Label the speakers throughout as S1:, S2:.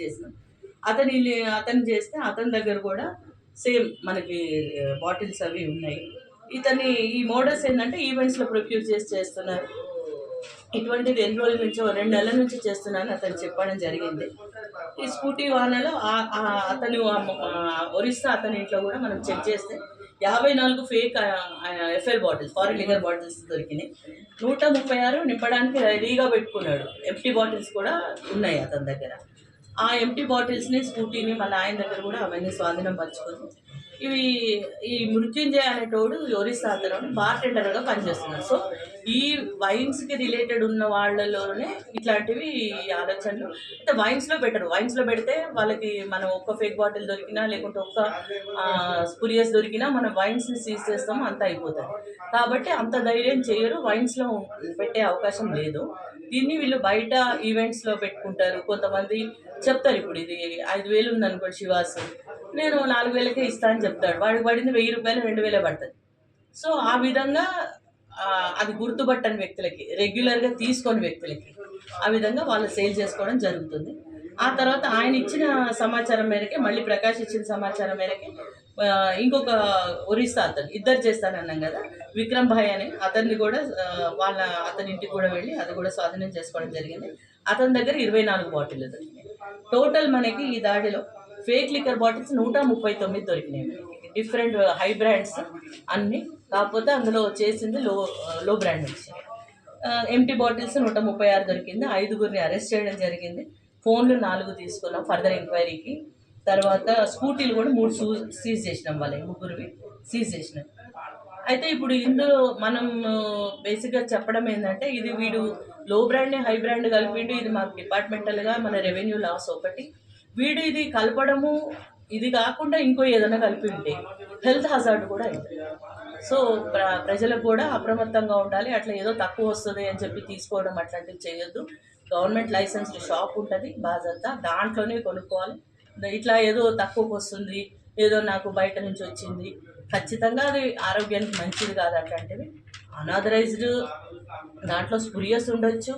S1: చేసినాం. అతని అతను చేస్తే అతని దగ్గర కూడా సేమ్ మనకి బాటిల్స్ అవి ఉన్నాయి. ఇతని ఈ మోడల్స్ ఏంటంటే ఈవెంట్స్లో ప్రొక్యూర్ చేసి చేస్తున్నారు. ఇటువంటిది ఎన్ని రోజుల నుంచో రెండు నెలల నుంచి చేస్తున్నాను అతను చెప్పడం జరిగింది. ఈ స్కూటీ వాహనాలు అతను ఆ ఒరిస్సా అతని ఇంట్లో కూడా మనం చెక్ చేస్తే యాభై నాలుగు fake FL bottles foreign liquor bottles దొరికినాయి. నూట ముప్పై ఆరు నింపడానికి రెడీగా పెట్టుకున్నాడు. ఎంటీ బాటిల్స్ కూడా ఉన్నాయి అతని దగ్గర. ఆ ఎంటీ బాటిల్స్ని స్కూటీని మన ఆయన దగ్గర కూడా అవన్నీ స్వాధీనం పరచుకొని ఇవి ఈ మృత్యుంజయ అనేటోడు యోరిస్ అతను బార్ టెండర్గా పనిచేస్తున్నారు. సో ఈ వైన్స్కి రిలేటెడ్ ఉన్న వాళ్ళలోనే ఇట్లాంటివి ఆలోచనలు. అంటే వైన్స్లో పెట్టరు. వైన్స్లో పెడితే వాళ్ళకి మనం ఒక్క ఫేక్ బాటిల్ దొరికినా లేకుంటే ఒక్క స్పురియస్ దొరికినా మనం వైన్స్ని సీజ్ చేస్తాము అంత అయిపోతుంది. కాబట్టి అంత ధైర్యం చేయరు. వైన్స్లో పెట్టే అవకాశం లేదు. దీన్ని వీళ్ళు బయట ఈవెంట్స్లో పెట్టుకుంటారు. కొంతమంది చెప్తారు ఇప్పుడు ఇది ఐదు వేలు ఉందనుకోండి శివాస్ నేను నాలుగు వేలకే ఇస్తా అని చెప్తాడు. వాడికి పడింది వెయ్యి రూపాయలు రెండు వేలే పడుతుంది. సో ఆ విధంగా అది గుర్తుపట్టని వ్యక్తులకి రెగ్యులర్గా తీసుకొని వ్యక్తులకి ఆ విధంగా వాళ్ళు సేల్ చేసుకోవడం జరుగుతుంది. ఆ తర్వాత ఆయన ఇచ్చిన సమాచారం మేరకే మళ్ళీ ప్రకాష్ ఇచ్చిన సమాచారం మేరకే ఇంకొక ఒరిస్సా అతను ఇద్దరు చేస్తానన్నాం కదా విక్రమ్ భాయ్ అని అతన్ని కూడా వాళ్ళ అతని ఇంటికి కూడా వెళ్ళి అది కూడా స్వాధీనం చేసుకోవడం జరిగింది. అతని దగ్గర ఇరవై నాలుగు బాటిల్ దొరికినాయి టోటల్ మనకి ఈ దాడిలో ఫేక్ లిక్కర్ బాటిల్స్ నూట ముప్పై తొమ్మిది దొరికినాయి. డిఫరెంట్ హై బ్రాండ్స్ అన్నీ. కాకపోతే అందులో చేసింది లో లో బ్రాండ్ వచ్చింది ఎంటీ బాటిల్స్ నూట ముప్పై ఆరు దొరికింది. ఐదుగురిని అరెస్ట్ చేయడం జరిగింది. ఫోన్లు నాలుగు తీసుకున్నాం ఫర్దర్ ఎంక్వైరీకి తర్వాత స్కూటీలు కూడా మూడు సూ సీజ్ చేసినాం వాళ్ళవి ముగ్గురివి. సీజ్ చేసినాం. అయితే ఇప్పుడు ఇందులో మనం బేసిక్గా చెప్పడం ఏంటంటే ఇది వీడు లో బ్రాండ్ హై బ్రాండ్ కలిపిండు. ఇది మాకు డిపార్ట్మెంటల్గా మన రెవెన్యూ లాస్ ఒకటి. వీడు ఇది కలపడము ఇది కాకుండా ఇంకో ఏదైనా కలిపి ఉంటే హెల్త్ హజార్డ్ కూడా అయింది సో ప్ర ప్రజలకు కూడా అప్రమత్తంగా ఉండాలి అట్లా ఏదో తక్కువ వస్తుంది అని చెప్పి తీసుకోవడం అట్లాంటివి చేయొద్దు. గవర్నమెంట్ లైసెన్స్డ్ షాప్ ఉంటుంది బాజంతా దాంట్లోనే కొనుక్కోవాలి. ఇట్లా ఏదో తక్కువకు వస్తుంది ఏదో నాకు బయట నుంచి వచ్చింది. ఖచ్చితంగా అది ఆరోగ్యానికి మంచిది కాదు అట్లాంటివి. అనాథరైజ్డ్ దాంట్లో స్పురియస్ ఉండొచ్చు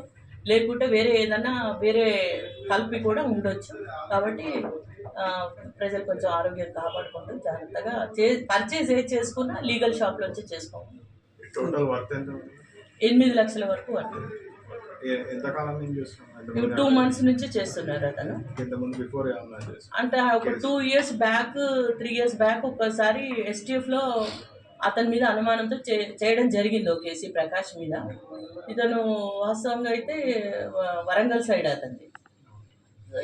S1: లేకుంటే వేరే ఏదైనా వేరే కలిపి కూడా ఉండొచ్చు. కాబట్టి ప్రజలు కొంచెం ఆరోగ్యం కాపాడుకుంటూ జాగ్రత్తగా చే పర్చేజ్ ఏది చేసుకున్నా లీగల్ చేసుకోవాలి.
S2: వర్త్ ఎంత ఉంది?
S1: ఎనిమిది లక్షల వరకు ఇప్పుడు టూ మంత్స్ నుంచి చేస్తున్నారు అతను. అంటే ఒక two years back three years back ఒకసారి ఎస్టీఎఫ్లో అతని మీద అనుమానంతో చే చేయడం జరిగింది ఒక కేసీ ప్రకాష్ మీద. ఇతను వాస్తవంగా అయితే వరంగల్ సైడ్ అతనిది.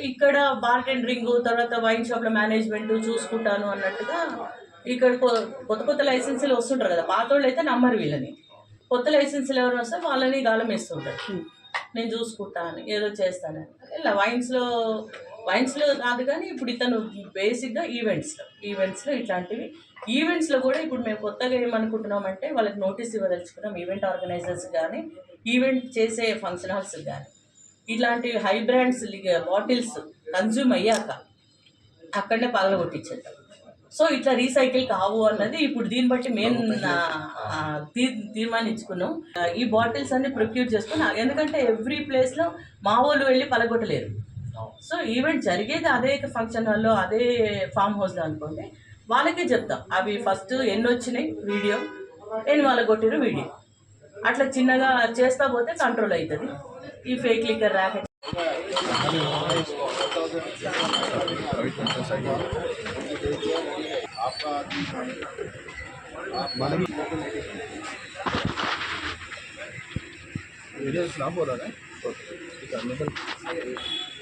S1: ఇక్కడ బార్ టెండరింగ్ తర్వాత వైన్ షాప్ల మేనేజ్మెంట్ చూసుకుంటాను అన్నట్టుగా ఇక్కడ కొత్త కొత్త లైసెన్సులు వస్తుంటారు కదా పాత వాళ్ళు అయితే నమ్మరు వీళ్ళని. కొత్త లైసెన్సులు ఎవరు వస్తే వాళ్ళని గాలం వేస్తుంటారు. నేను చూసుకుంటాను ఏదో చేస్తానని. ఇలా వైన్స్లో వైన్స్లో కాదు కానీ ఇప్పుడు ఇతను బేసిక్గా ఈవెంట్స్లో ఈవెంట్స్లో ఇట్లాంటివి. ఈవెంట్స్లో కూడా ఇప్పుడు మేము కొత్తగా ఏమనుకుంటున్నామంటే వాళ్ళకి నోటీస్ ఇవ్వదలుచుకున్నాం ఈవెంట్ ఆర్గనైజర్స్ కానీ ఈవెంట్ చేసే ఫంక్షన్ హాల్స్ కానీ ఇలాంటి హై బ్రాండ్స్ బాటిల్స్ కన్జ్యూమ్ అయ్యాక అక్కడనే పగలగొట్టించేద్దాం సో ఇట్లా రీసైకిల్ కావు అన్నది ఇప్పుడు దీన్ని బట్టి మేము తీర్మానించుకున్నాం. ఈ బాటిల్స్ అన్ని ప్రొక్యూర్ చేసుకుని ఎందుకంటే ఎవ్రీ ప్లేస్లో మా వాళ్ళు వెళ్ళి పలగొట్టలేరు సో ఈవెంట్ జరిగేది అదే ఫంక్షన్ హాల్లో అదే ఫామ్ హౌస్లో అనుకోండి వాళ్ళకే చెప్తాం. అవి ఫస్ట్ ఎన్ని వచ్చినాయి? వీడియో. ఎన్ని వాళ్ళ కొట్టిరు వీడియో. అట్లా చిన్నగా చేస్తా పోతే కంట్రోల్ అవుతుంది ఈ ఫేక్ లిక్కర్ ర్యాకెట్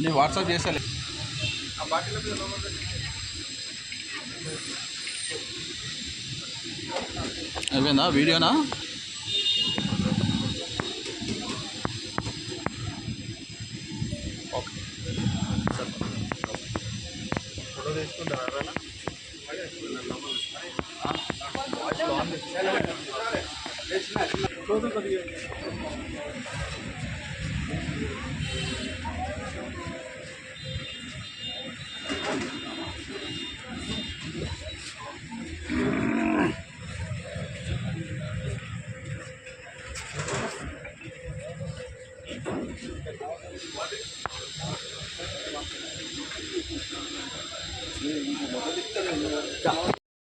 S3: నేను వాట్సాప్ చేసాలి అయిపోయిందా? వీడియోనా? ఓకే. ఫోటో తీసుకుంటారా చదువుతుంది